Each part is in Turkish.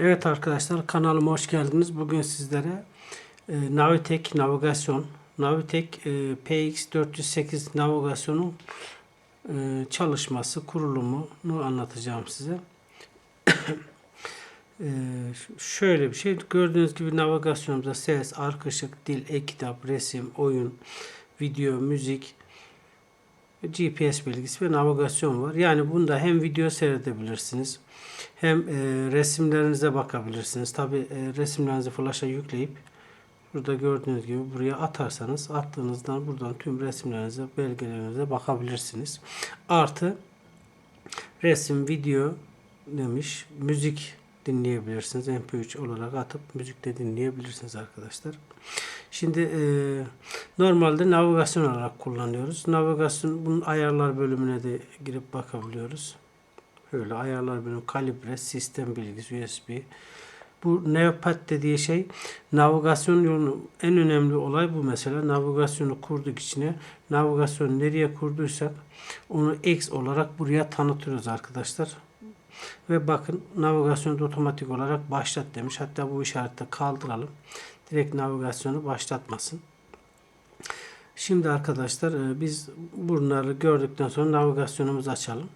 Evet arkadaşlar kanalıma hoş geldiniz. Bugün sizlere e, Navitek navigasyon, Navitek e, PX408 navigasyonun e, çalışması, kurulumunu anlatacağım size. e, şöyle bir şey. Gördüğünüz gibi navigasyonumuzda ses, arka ışık, dil, e-kitap, resim, oyun, video, müzik, GPS bilgisi ve navigasyon var. Yani bunda hem video seyredebilirsiniz hem e, resimlerinize bakabilirsiniz. Tabi e, resimlerinizi flaşa yükleyip burada gördüğünüz gibi buraya atarsanız attığınızdan buradan tüm resimlerinize, belgelerinize bakabilirsiniz. Artı resim, video demiş. Müzik dinleyebilirsiniz. MP3 olarak atıp müzik de dinleyebilirsiniz arkadaşlar. Şimdi e, normalde navigasyon olarak kullanıyoruz. Navigasyon bunun ayarlar bölümüne de girip bakabiliyoruz. Böyle ayarlar bölümü kalibre, sistem bilgisi, USB. Bu Neopad dediği şey navigasyon yolunu en önemli olay bu mesela. Navigasyonu kurduk içine. Navigasyonu nereye kurduysak onu X olarak buraya tanıtıyoruz arkadaşlar. Ve bakın navigasyonu otomatik olarak başlat demiş. Hatta bu işareti kaldıralım. Direkt navigasyonu başlatmasın. Şimdi arkadaşlar e, biz bunları gördükten sonra navigasyonumuzu açalım.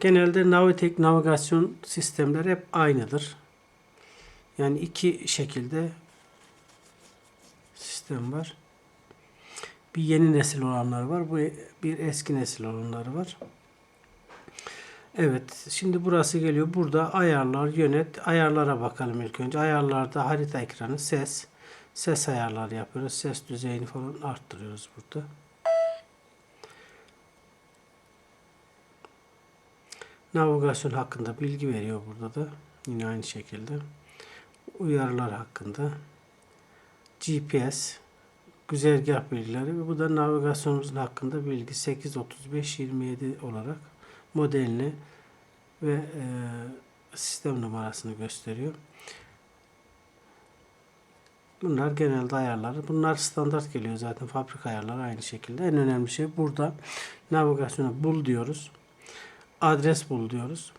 Genelde Navitek navigasyon sistemleri hep aynıdır. Yani iki şekilde sistem var. Bir yeni nesil olanlar var. Bir eski nesil olanları var. Evet. Şimdi burası geliyor. Burada ayarlar, yönet. Ayarlara bakalım ilk önce. Ayarlarda harita ekranı, ses. Ses ayarları yapıyoruz. Ses düzeyini falan arttırıyoruz burada. Navigasyon hakkında bilgi veriyor burada da. Yine aynı şekilde. Uyarılar hakkında. GPS, güzergah bilgileri bu da navigasyonumuzun hakkında bilgi 83527 olarak modelini ve e, sistem numarasını gösteriyor. Bunlar genelde ayarları. Bunlar standart geliyor zaten fabrika ayarları aynı şekilde. En önemli şey burada navigasyonu bul diyoruz adres bul diyoruz.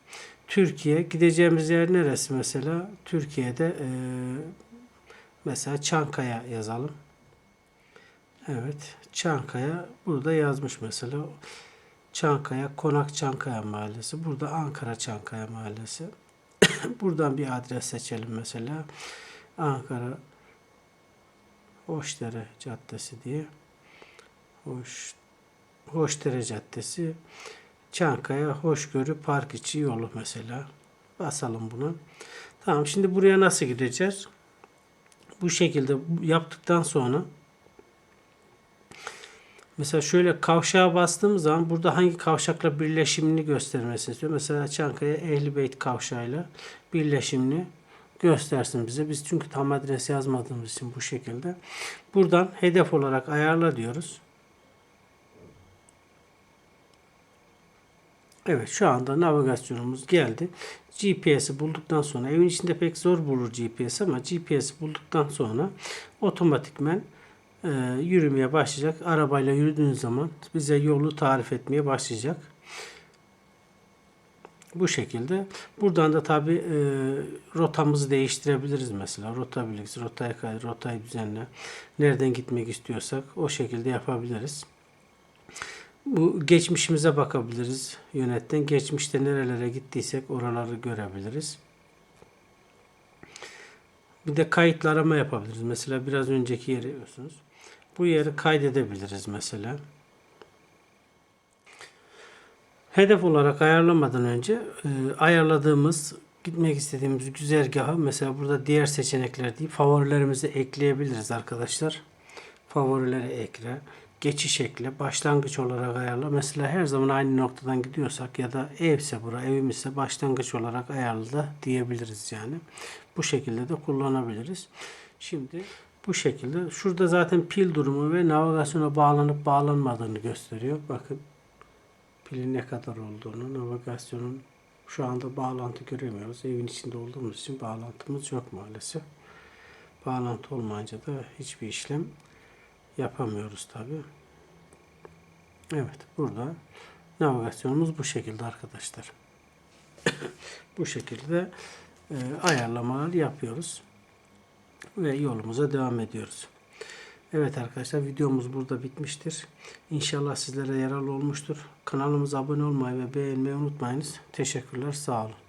Türkiye gideceğimiz yer neresi mesela? Türkiye'de e, mesela Çankaya yazalım. Evet, Çankaya burada yazmış mesela. Çankaya, Konak Çankaya Mahallesi. Burada Ankara Çankaya Mahallesi. Buradan bir adres seçelim mesela. Ankara Hoşdere Caddesi diye. Hoş Hoşdere Caddesi. Çankaya Hoşgörü Park içi yolu mesela. Basalım bunu. Tamam şimdi buraya nasıl gideceğiz? Bu şekilde yaptıktan sonra mesela şöyle kavşağa bastığımız zaman burada hangi kavşakla birleşimini göstermesini istiyor. Mesela Çankaya Ehlibeyt kavşağıyla birleşimini göstersin bize. Biz çünkü tam adres yazmadığımız için bu şekilde. Buradan hedef olarak ayarla diyoruz. Evet şu anda navigasyonumuz geldi. GPS'i bulduktan sonra evin içinde pek zor bulur GPS ama GPS'i bulduktan sonra otomatikmen e, yürümeye başlayacak. Arabayla yürüdüğünüz zaman bize yolu tarif etmeye başlayacak. Bu şekilde. Buradan da tabi e, rotamızı değiştirebiliriz mesela. Rota bilgisi, rotayı kay, rotayı düzenle. Nereden gitmek istiyorsak o şekilde yapabiliriz. Bu geçmişimize bakabiliriz yönetten. Geçmişte nerelere gittiysek oraları görebiliriz. Bir de kayıtlı arama yapabiliriz. Mesela biraz önceki yeri görüyorsunuz. Bu yeri kaydedebiliriz mesela. Hedef olarak ayarlamadan önce e, ayarladığımız gitmek istediğimiz güzergahı mesela burada diğer seçenekler değil favorilerimizi ekleyebiliriz arkadaşlar. Favorileri ekle geçiş ekle, başlangıç olarak ayarla. Mesela her zaman aynı noktadan gidiyorsak ya da evse bura, evimizse başlangıç olarak ayarla diyebiliriz yani. Bu şekilde de kullanabiliriz. Şimdi bu şekilde. Şurada zaten pil durumu ve navigasyona bağlanıp bağlanmadığını gösteriyor. Bakın pilin ne kadar olduğunu, navigasyonun şu anda bağlantı göremiyoruz. Evin içinde olduğumuz için bağlantımız yok maalesef. Bağlantı olmayınca da hiçbir işlem yapamıyoruz tabi. Evet burada navigasyonumuz bu şekilde arkadaşlar. Bu şekilde e, ayarlamalar yapıyoruz ve yolumuza devam ediyoruz. Evet arkadaşlar videomuz burada bitmiştir. İnşallah sizlere yararlı olmuştur. Kanalımıza abone olmayı ve beğenmeyi unutmayınız. Teşekkürler. Sağ olun.